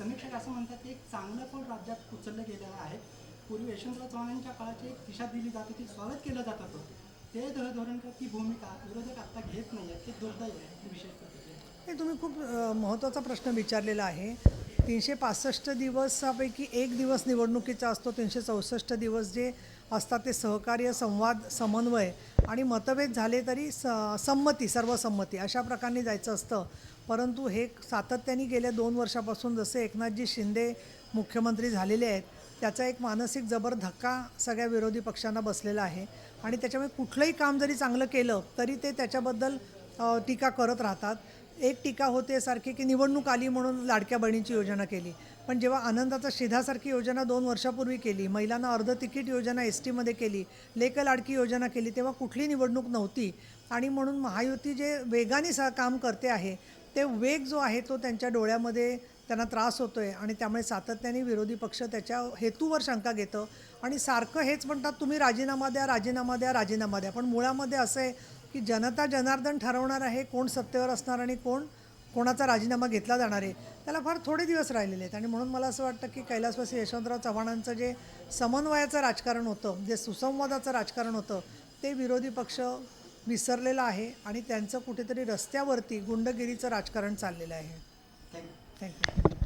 समीक्षक असं म्हणतात की एक चांगलं पण राज्यात उचललं गेलेलं आहे. पूर्वी यशवंतराव चव्हाणांच्या काळाची एक दिशा दिली जात होती स्वागत केलं जात होतं. ते धोरण ती भूमिका विरोधक आत्ता घेत नाही आहेत ते दुर्दैव आहे विशेष हे तुम्ही खूप महत्त्वाचा प्रश्न विचारलेला आहे. तीनशे पासष्ट दिवसापैकी एक दिवस निवडणुकीचा असतो. तीनशे चौसष्ट दिवस जे असतात ते सहकार्य संवाद समन्वय आणि मतभेद झाले तरी स संमती सर्वसंमती अशा प्रकारे जायचं असतं. परंतु हे सातत्याने गेल्या दोन वर्षापासून जसे एकनाथजी शिंदे मुख्यमंत्री झालेले आहेत त्याचा एक मानसिक जबर धक्का सगळ्या विरोधी पक्षांना बसलेला आहे आणि त्याच्यामुळे कुठलंही काम जरी चांगलं केलं तरी ते त्याच्याबद्दल टीका करत राहतात. एक टीका होते सारखी की निवडणूक आली म्हणून लाडक्या बहिणीची योजना केली. पण जेव्हा आनंदाचा शिधासारखी योजना दोन वर्षापूर्वी केली महिलांना अर्ध तिकीट योजना एस टीमध्ये केली लेख लाडकी योजना केली तेव्हा कुठली निवडणूक नव्हती. आणि म्हणून महायुती जे वेगाने स काम करते आहे ते वेग जो आहे तो त्यांच्या डोळ्यामध्ये त्यांना त्रास होतो आहे आणि त्यामुळे सातत्याने विरोधी पक्ष त्याच्या हेतूवर शंका घेतं. आणि सारखं हेच म्हणतात तुम्ही राजीनामा द्या राजीनामा द्या राजीनामा द्या. पण मुळामध्ये असं आहे की जनता जनार्दन ठरवणार आहे कोण सत्तेवर असणार आणि कोण कोणाचा राजीनामा घेतला जाणार आहे त्याला फार थोडे दिवस राहिलेले आहेत. आणि म्हणून मला असं वाटतं की कैलासवासी यशवंतराव चव्हाणांचं जे समन्वयाचं राजकारण होतं जे सुसंवादाचं राजकारण होतं ते विरोधी पक्ष विसरलेलं आहे आणि त्यांचं कुठेतरी रस्त्यावरती गुंडगिरीचं राजकारण चाललेलं आहे. Thank you thank you